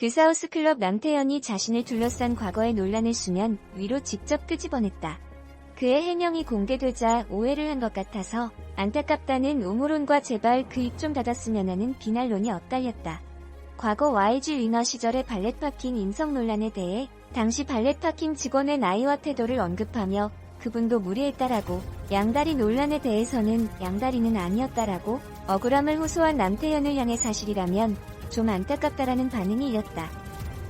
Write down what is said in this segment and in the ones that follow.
그 사우스 클럽 남태현이 자신을 둘러싼 과거의 논란을 수면 위로 직접 끄집어냈다. 그의 해명이 공개되자 오해를 한 것 같아서 안타깝다는 음모론과 제발 그 입 좀 닫았으면 하는 비난론이 엇갈렸다. 과거 YG 위너 시절의 발렛 파킹 인성 논란에 대해 당시 발렛 파킹 직원의 나이와 태도를 언급하며 그분도 무리했다라고 양다리 논란에 대해서는 양다리는 아니었다라고 억울함을 호소한 남태현을 향해 사실이라면 좀 안타깝다라는 반응이 이었다.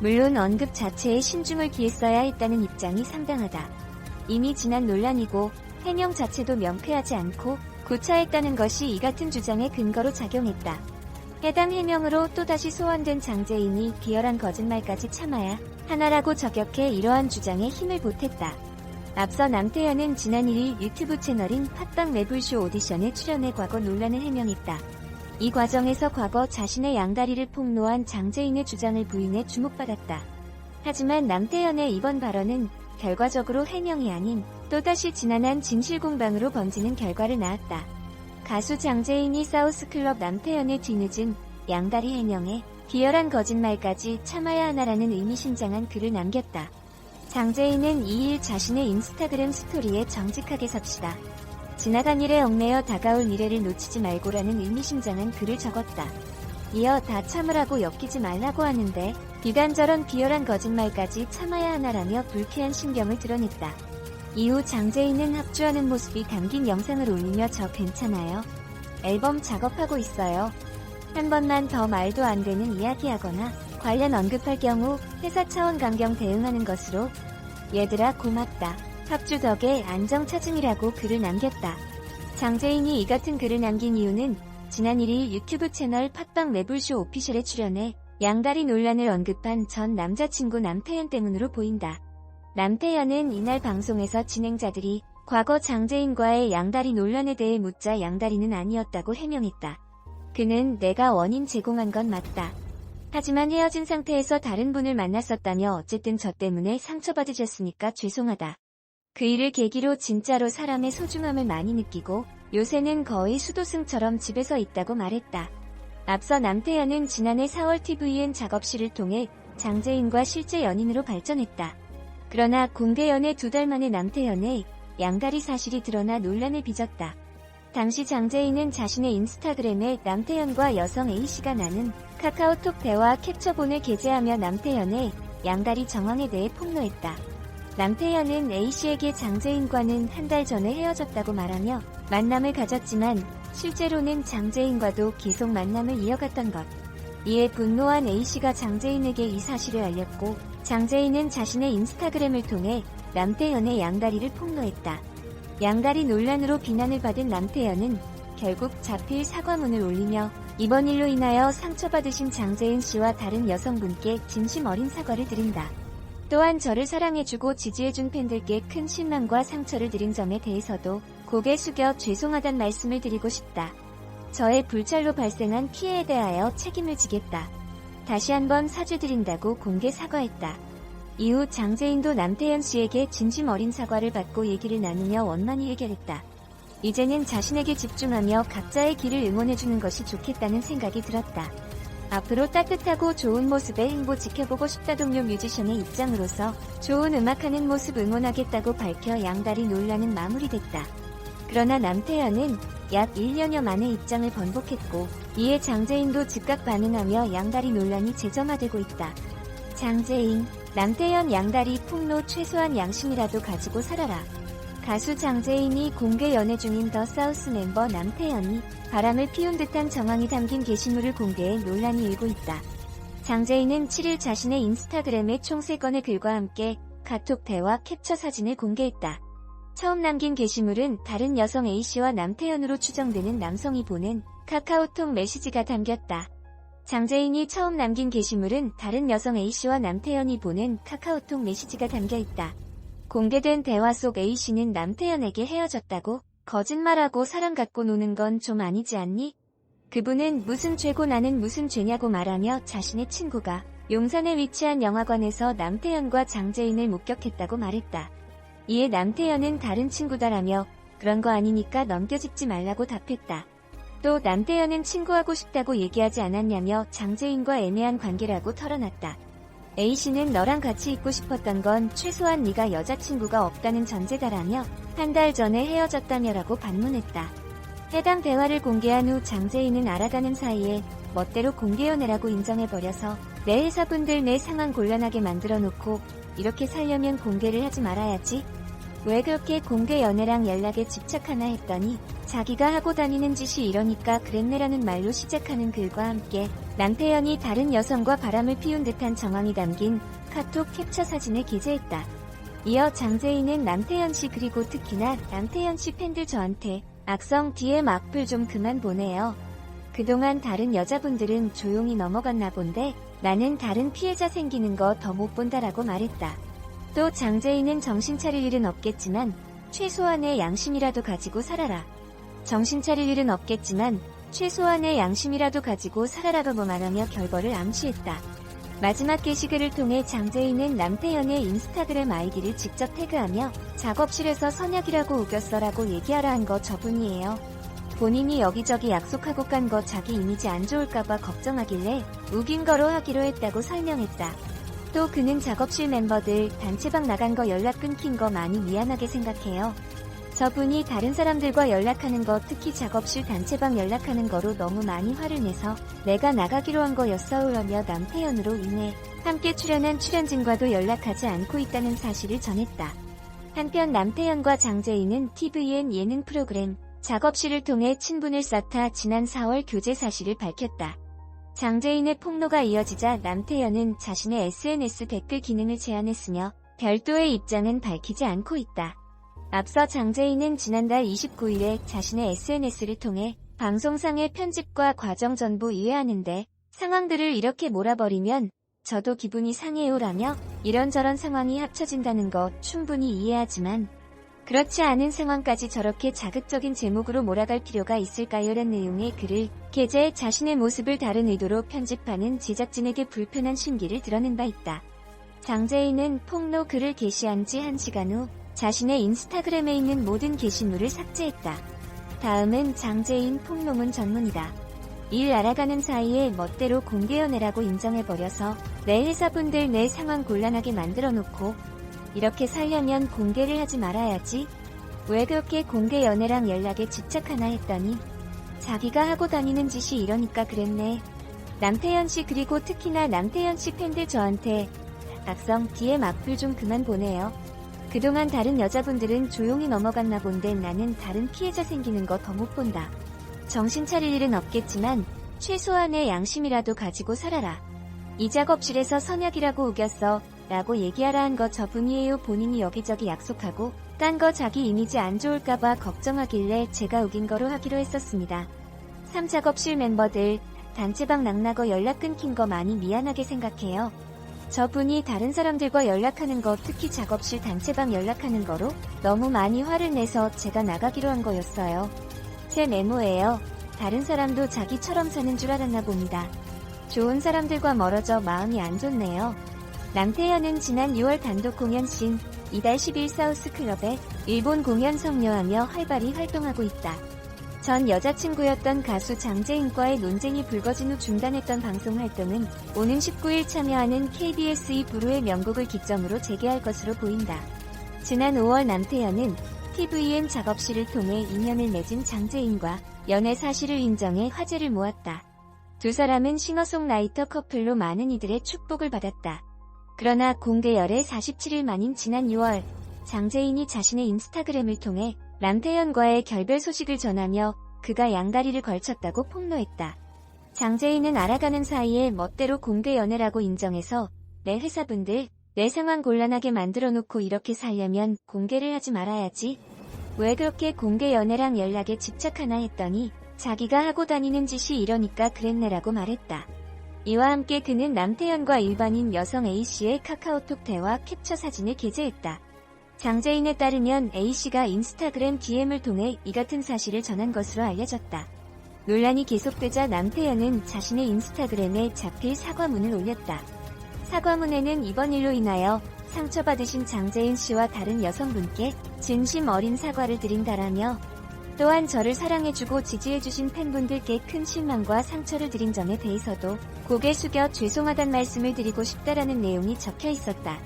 물론 언급 자체에 신중을 기했어야 했다는 입장이 상당하다. 이미 지난 논란이고 해명 자체도 명쾌하지 않고 구차했다는 것이 이 같은 주장의 근거로 작용했다. 해당 해명으로 또다시 소환된 장재인이 비열한 거짓말까지 참아야 하나라고 저격해 이러한 주장에 힘을 보탰다. 앞서 남태현은 지난 1일 유튜브 채널인 팟빵 매불쇼 오디션에 출연해 과거 논란을 해명했다. 이 과정에서 과거 자신의 양다리를 폭로한 장재인의 주장을 부인해 주목받았다. 하지만 남태현의 이번 발언은 결과적으로 해명이 아닌 또다시 지난한 진실공방으로 번지는 결과를 낳았다. 가수 장재인이 사우스클럽 남태현의 뒤늦은 양다리 해명에 비열한 거짓말까지 참아야 하나라는 의미심장한 글을 남겼다. 장재인은 2일 자신의 인스타그램 스토리에 정직하게 섭시다. 지나간 일에 얽매여 다가올 미래를 놓치지 말고라는 의미심장한 글을 적었다. 이어 다 참으라고 엮이지 말라고 하는데 비단저런 비열한 거짓말까지 참아야 하나라며 불쾌한 심경을 드러냈다. 이후 장재인은 합주하는 모습이 담긴 영상을 올리며 저 괜찮아요. 앨범 작업하고 있어요. 한 번만 더 말도 안 되는 이야기하거나 관련 언급할 경우 회사 차원 강경 대응하는 것으로 얘들아 고맙다. 합주 덕에 안정 찾음이라고 글을 남겼다. 장재인이 이 같은 글을 남긴 이유는 지난 1일 유튜브 채널 팟빵 매불쇼 오피셜에 출연해 양다리 논란을 언급한 전 남자친구 남태현 때문으로 보인다. 남태현은 이날 방송에서 진행자들이 과거 장재인과의 양다리 논란에 대해 묻자 양다리는 아니었다고 해명했다. 그는 내가 원인 제공한 건 맞다. 하지만 헤어진 상태에서 다른 분을 만났었다며 어쨌든 저 때문에 상처받으셨으니까 죄송하다. 그 일을 계기로 진짜로 사람의 소중함을 많이 느끼고 요새는 거의 수도승처럼 집에서 있다고 말했다. 앞서 남태현은 지난해 4월 TVN 작업실을 통해 장재인과 실제 연인으로 발전했다. 그러나 공개 연애 두 달 만에 남태현의 양다리 사실이 드러나 논란을 빚었다. 당시 장재인은 자신의 인스타그램에 남태현과 여성 A씨가 나는 카카오톡 대화 캡처본을 게재하며 남태현의 양다리 정황에 대해 폭로했다. 남태현은 A씨에게 장재인과는 한 달 전에 헤어졌다고 말하며 만남을 가졌지만 실제로는 장재인과도 계속 만남을 이어갔던 것. 이에 분노한 A씨가 장재인에게 이 사실을 알렸고 장재인은 자신의 인스타그램을 통해 남태현의 양다리를 폭로했다. 양다리 논란으로 비난을 받은 남태현은 결국 자필 사과문을 올리며 이번 일로 인하여 상처받으신 장재인 씨와 다른 여성분께 진심 어린 사과를 드린다. 또한 저를 사랑해주고 지지해준 팬들께 큰 실망과 상처를 드린 점에 대해서도 고개 숙여 죄송하단 말씀을 드리고 싶다. 저의 불찰로 발생한 피해에 대하여 책임을 지겠다. 다시 한번 사죄드린다고 공개 사과했다. 이후 장재인도 남태현 씨에게 진심 어린 사과를 받고 얘기를 나누며 원만히 해결했다. 이제는 자신에게 집중하며 각자의 길을 응원해주는 것이 좋겠다는 생각이 들었다. 앞으로 따뜻하고 좋은 모습의 행보 지켜보고 싶다 동료 뮤지션의 입장으로서 좋은 음악하는 모습 응원하겠다고 밝혀 양다리 논란은 마무리됐다. 그러나 남태현은 약 1년여 만에 입장을 번복했고 이에 장재인도 즉각 반응하며 양다리 논란이 재점화되고 있다. 장재인, 남태현 양다리 폭로 최소한 양심이라도 가지고 살아라. 가수 장재인이 공개 연애 중인 더 사우스 멤버 남태현이 바람을 피운 듯한 정황이 담긴 게시물을 공개해 논란이 일고 있다. 장재인은 7일 자신의 인스타그램에 총 3건의 글과 함께 카톡 대화 캡처 사진을 공개했다. 처음 남긴 게시물은 다른 여성 A씨와 남태현으로 추정되는 남성이 보낸 카카오톡 메시지가 담겼다. 장재인이 처음 남긴 게시물은 다른 여성 A씨와 남태현이 보낸 카카오톡 메시지가 담겨 있다. 공개된 대화 속 A씨는 남태현에게 헤어졌다고 거짓말하고 사람 갖고 노는 건 좀 아니지 않니? 그분은 무슨 죄고 나는 무슨 죄냐고 말하며 자신의 친구가 용산에 위치한 영화관에서 남태현과 장재인을 목격했다고 말했다. 이에 남태현은 다른 친구다라며 그런 거 아니니까 넘겨짚지 말라고 답했다. 또 남태현은 친구하고 싶다고 얘기하지 않았냐며 장재인과 애매한 관계라고 털어놨다. A씨는 너랑 같이 있고 싶었던 건 최소한 네가 여자친구가 없다는 전제다라며 한 달 전에 헤어졌다며라고 반문했다. 해당 대화를 공개한 후 장재인은 알아가는 사이에 멋대로 공개 연애라고 인정해버려서 내 회사분들 내 상황 곤란하게 만들어 놓고 이렇게 살려면 공개를 하지 말아야지. 왜 그렇게 공개 연애랑 연락에 집착하나 했더니 자기가 하고 다니는 짓이 이러니까 그랬네라는 말로 시작하는 글과 함께 남태현이 다른 여성과 바람을 피운 듯한 정황이 담긴 카톡 캡처 사진을 게재했다. 이어 장재인은 남태현 씨 그리고 특히나 남태현 씨 팬들 저한테 악성 DM 악플 좀 그만 보내요. 그동안 다른 여자분들은 조용히 넘어갔나 본데 나는 다른 피해자 생기는 거 더 못 본다라고 말했다. 또 장재인은 정신 차릴 일은 없겠지만 최소한의 양심이라도 가지고 살아라. 정신 차릴 일은 없겠지만 최소한의 양심이라도 가지고 살아라고 말하며 결벌을 암시했다. 마지막 게시글을 통해 장재인은 남태현의 인스타그램 아이디를 직접 태그하며 작업실에서 선약이라고 우겼어라고 얘기하라 한 거 저분이에요. 본인이 여기저기 약속하고 간 거 자기 이미지 안 좋을까봐 걱정하길래 우긴 거로 하기로 했다고 설명했다. 또 그는 작업실 멤버들 단체방 나간 거 연락 끊긴 거 많이 미안하게 생각해요. 저분이 다른 사람들과 연락하는 거 특히 작업실 단체방 연락하는 거로 너무 많이 화를 내서 내가 나가기로 한 거였어우라며 남태현으로 인해 함께 출연한 출연진과도 연락하지 않고 있다는 사실을 전했다. 한편 남태현과 장재인은 TVN 예능 프로그램 작업실을 통해 친분을 쌓다 지난 4월 교제 사실을 밝혔다. 장재인의 폭로가 이어지자 남태현은 자신의 SNS 댓글 기능을 제안했으며 별도의 입장은 밝히지 않고 있다. 앞서 장재인은 지난달 29일에 자신의 SNS를 통해 방송상의 편집과 과정 전부 이해하는데 상황들을 이렇게 몰아버리면 저도 기분이 상해요라며 이런저런 상황이 합쳐진다는 거 충분히 이해하지만 그렇지 않은 상황까지 저렇게 자극적인 제목으로 몰아갈 필요가 있을까요란 내용의 글을 게재해 자신의 모습을 다른 의도로 편집하는 제작진에게 불편한 심기를 드러낸 바 있다. 장재인은 폭로 글을 게시한 지 1시간 후 자신의 인스타그램에 있는 모든 게시물을 삭제했다. 다음은 장재인 폭로문 전문이다. 일 알아가는 사이에 멋대로 공개 연애라고 인정해버려서 내 회사분들 내 상황 곤란하게 만들어 놓고 이렇게 살려면 공개를 하지 말아야지. 왜 그렇게 공개 연애랑 연락에 집착하나 했더니 자기가 하고 다니는 짓이 이러니까 그랬네. 남태현 씨 그리고 특히나 남태현 씨 팬들 저한테 악성 DM 악플 좀 그만 보내요. 그동안 다른 여자분들은 조용히 넘어갔나 본데 나는 다른 피해자 생기는 거 더 못 본다. 정신 차릴 일은 없겠지만 최소한의 양심이라도 가지고 살아라. 이 작업실에서 선약이라고 우겼어. 라고 얘기하라 한 거 저분이에요. 본인이 여기저기 약속하고 딴 거 자기 이미지 안 좋을까봐 걱정하길래 제가 우긴 거로 하기로 했었습니다. 3작업실 멤버들 단체방 낙나거 연락 끊긴 거 많이 미안하게 생각해요. 저분이 다른 사람들과 연락하는 거 특히 작업실 단체방 연락하는 거로 너무 많이 화를 내서 제가 나가기로 한 거였어요. 제 메모예요. 다른 사람도 자기처럼 사는 줄 알았나 봅니다. 좋은 사람들과 멀어져 마음이 안 좋네요. 남태현은 지난 6월 단독 공연 신 이달 10일 사우스 클럽에 일본 공연 성료하며 활발히 활동하고 있다. 전 여자친구였던 가수 장재인과의 논쟁이 불거진 후 중단했던 방송 활동은 오는 19일 참여하는 KBS 2 부루의 명곡을 기점으로 재개할 것으로 보인다. 지난 5월 남태현은 TVN 작업실을 통해 인연을 맺은 장재인과 연애 사실을 인정해 화제를 모았다. 두 사람은 싱어송라이터 커플로 많은 이들의 축복을 받았다. 그러나 공개 열애 47일 만인 지난 6월 장재인이 자신의 인스타그램을 통해 남태현과의 결별 소식을 전하며 그가 양다리를 걸쳤다고 폭로했다. 장재인은 알아가는 사이에 멋대로 공개 연애라고 인정해서 내 회사분들 내 상황 곤란하게 만들어 놓고 이렇게 살려면 공개를 하지 말아야지. 왜 그렇게 공개 연애랑 연락에 집착하나 했더니 자기가 하고 다니는 짓이 이러니까 그랬네라고 말했다. 이와 함께 그는 남태현과 일반인 여성 A씨의 카카오톡 대화 캡처 사진을 게재했다. 장재인에 따르면 A씨가 인스타그램 DM을 통해 이 같은 사실을 전한 것으로 알려졌다. 논란이 계속되자 남태현은 자신의 인스타그램에 자필 사과문을 올렸다. 사과문에는 이번 일로 인하여 상처받으신 장재인 씨와 다른 여성분께 진심 어린 사과를 드린다라며 또한 저를 사랑해주고 지지해주신 팬분들께 큰 실망과 상처를 드린 점에 대해서도 고개 숙여 죄송하단 말씀을 드리고 싶다라는 내용이 적혀 있었다.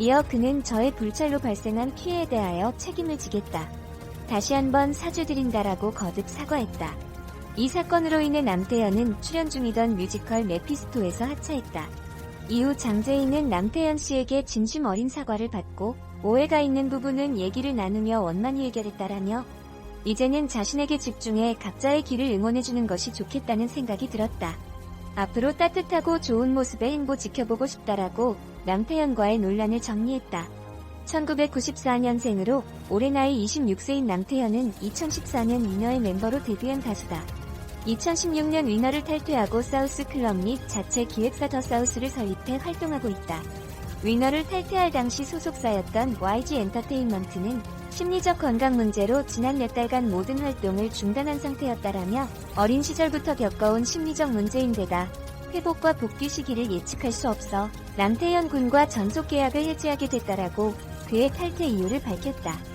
이어 그는 저의 불찰로 발생한 피해에 대하여 책임을 지겠다. 다시 한번 사죄드린다라고 거듭 사과했다. 이 사건으로 인해 남태현은 출연 중이던 뮤지컬 메피스토에서 하차했다. 이후 장재인은 남태현 씨에게 진심 어린 사과를 받고 오해가 있는 부분은 얘기를 나누며 원만히 해결했다라며 이제는 자신에게 집중해 각자의 길을 응원해주는 것이 좋겠다는 생각이 들었다. 앞으로 따뜻하고 좋은 모습의 행보 지켜보고 싶다라고 남태현과의 논란을 정리했다. 1994년생으로 올해 나이 26세인 남태현은 2014년 위너의 멤버로 데뷔한 가수다. 2016년 위너를 탈퇴하고 사우스 클럽 및 자체 기획사 더 사우스를 설립해 활동하고 있다. 위너를 탈퇴할 당시 소속사였던 YG 엔터테인먼트는 심리적 건강 문제로 지난 몇 달간 모든 활동을 중단한 상태였다라며 어린 시절부터 겪어온 심리적 문제인데다 회복과 복귀 시기를 예측할 수 없어 남태현 군과 전속 계약을 해지하게 됐다라고 그의 탈퇴 이유를 밝혔다.